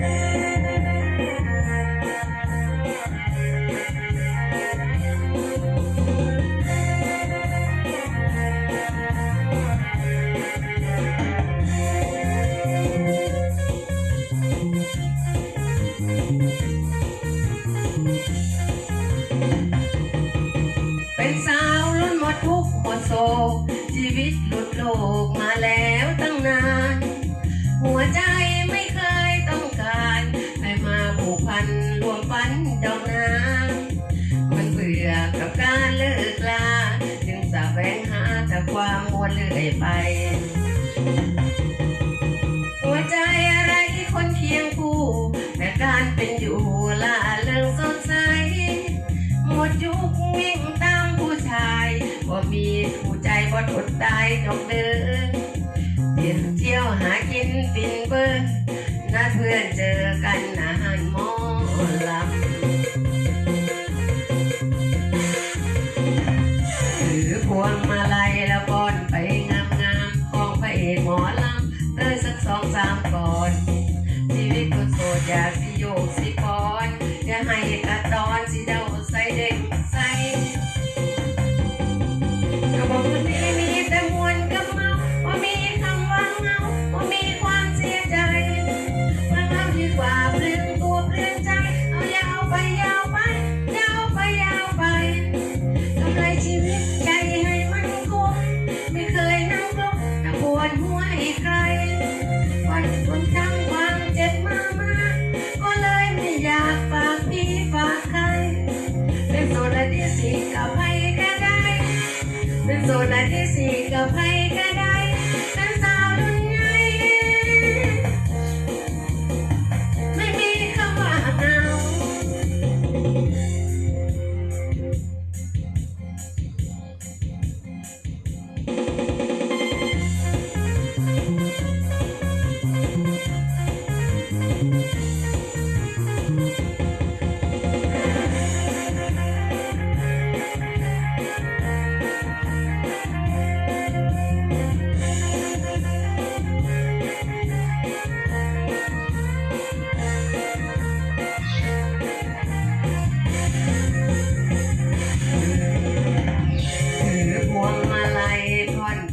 เป็นสาวรุ่นหมดทุกข์หมดโศชีวิตหลุดโลกมาแล้วตั้งนาน วนเรื่อยไป หัวใจอะไรคนเคียงคู่แต่การเป็นอยู่ล่าเริงสดใส หมดยุควิ่งตามผู้ชายว่ามีผู้ใจมดอดตายจงเดินเดินเที่ยวหากินปินเบิ้ลนัดเพื่อนเจอกัน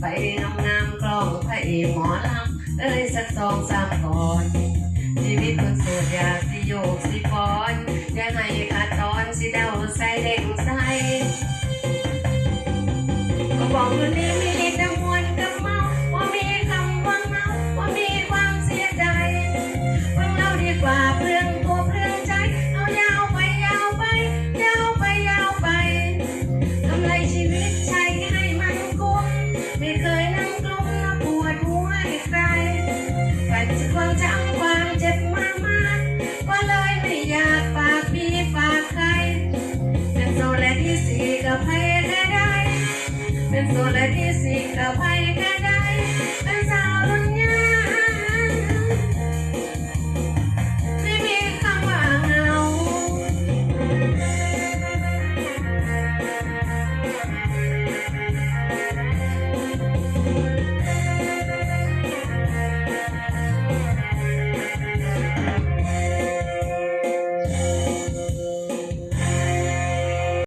ไปงามๆกลองพระอกหมอลำเอ้ยสักสองสาม ค่ไห้ขาตอนสิเดาใส่เด้งใส่ก็บอกเคนนี่ เป็นโสดและที่สิกระภัยแค่ใดเป็นสาว